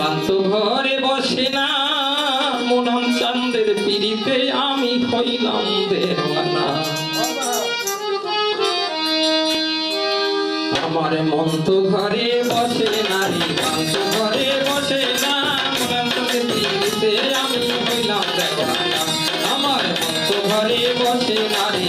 পাঁচ ঘরে বসে না মোনাম চন্দ্রের পিড়িতে আমি হইলাম দেওয়ানা আমার মন তো ঘরে বসে নারী পাঁচ ঘরে বসে না মোনাম আমি হইলাম আমার মন তো ঘরে বসে নারী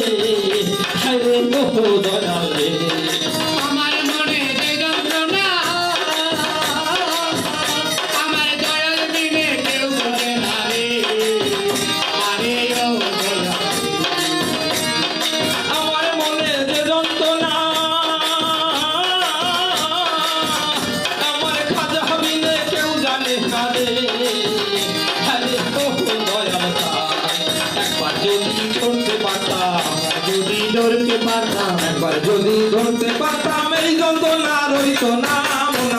নড়তে পারতাম। একবার যদি ধরতে পারতাম, এই যন্ত্রণা রইত না মন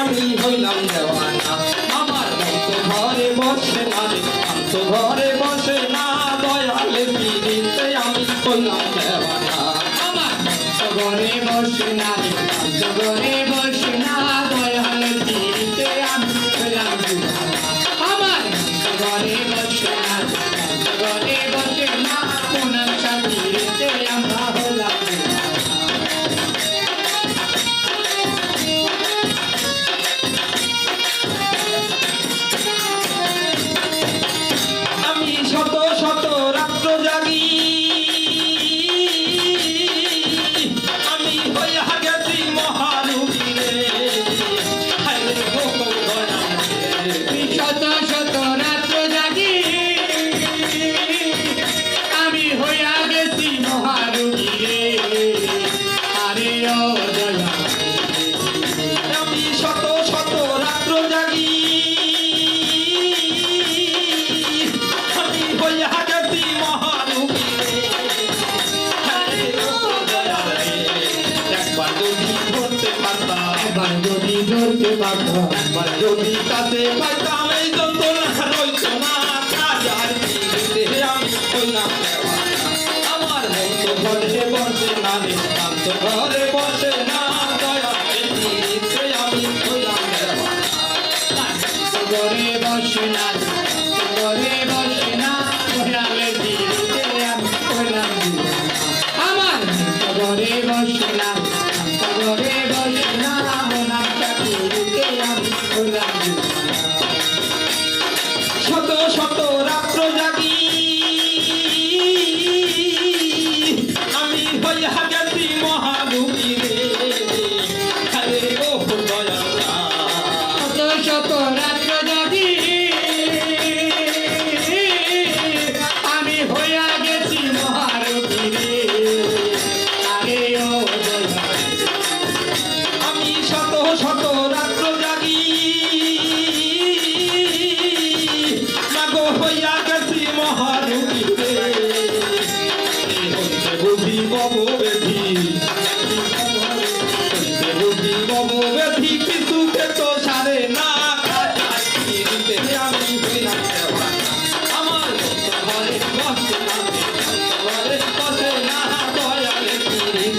আমি হইলাম দেওয়ানা। আমার ঘরে বসে মানে ঘরে যদি ধরতে পারতাম একবার যদি তাতে পারতাম এই যন্ত্রণা রইত না কাজার দিতে আমি হইলাম আমার মন তো ঘরে বসে না রে কান্ত ঘরে বসে না।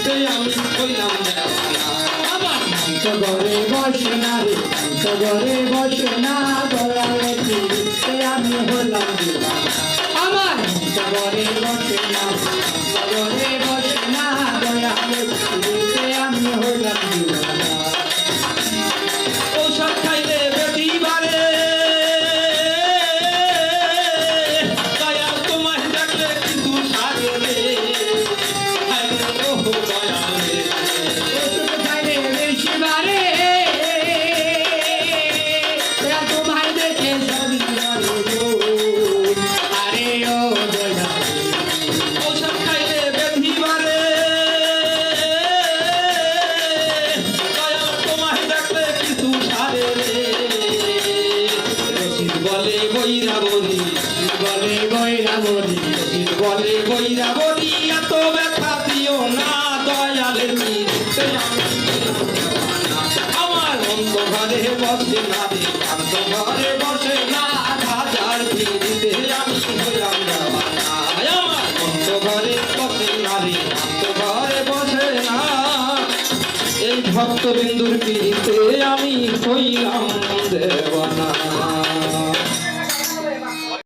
হইতে আমি কইলাম আবার ঘরে বসে না রে ঘরে বসে না গলালে ফিরিতে আমি হলাম আমার। ঘরে বসে না ঘরে বসে না আমি হলাম বলে বৈরাবণী বলে বৈরাবণী বলে বৈরাবণী এত ব্যথা দিও না দয়ালের আমার ঘরে বসে না রে বসে না, হাজার ফিরিতে আমি ঘরে বসে না এই ভক্তবিন্দুর পিড়িতে আমি হইলাম দেবানা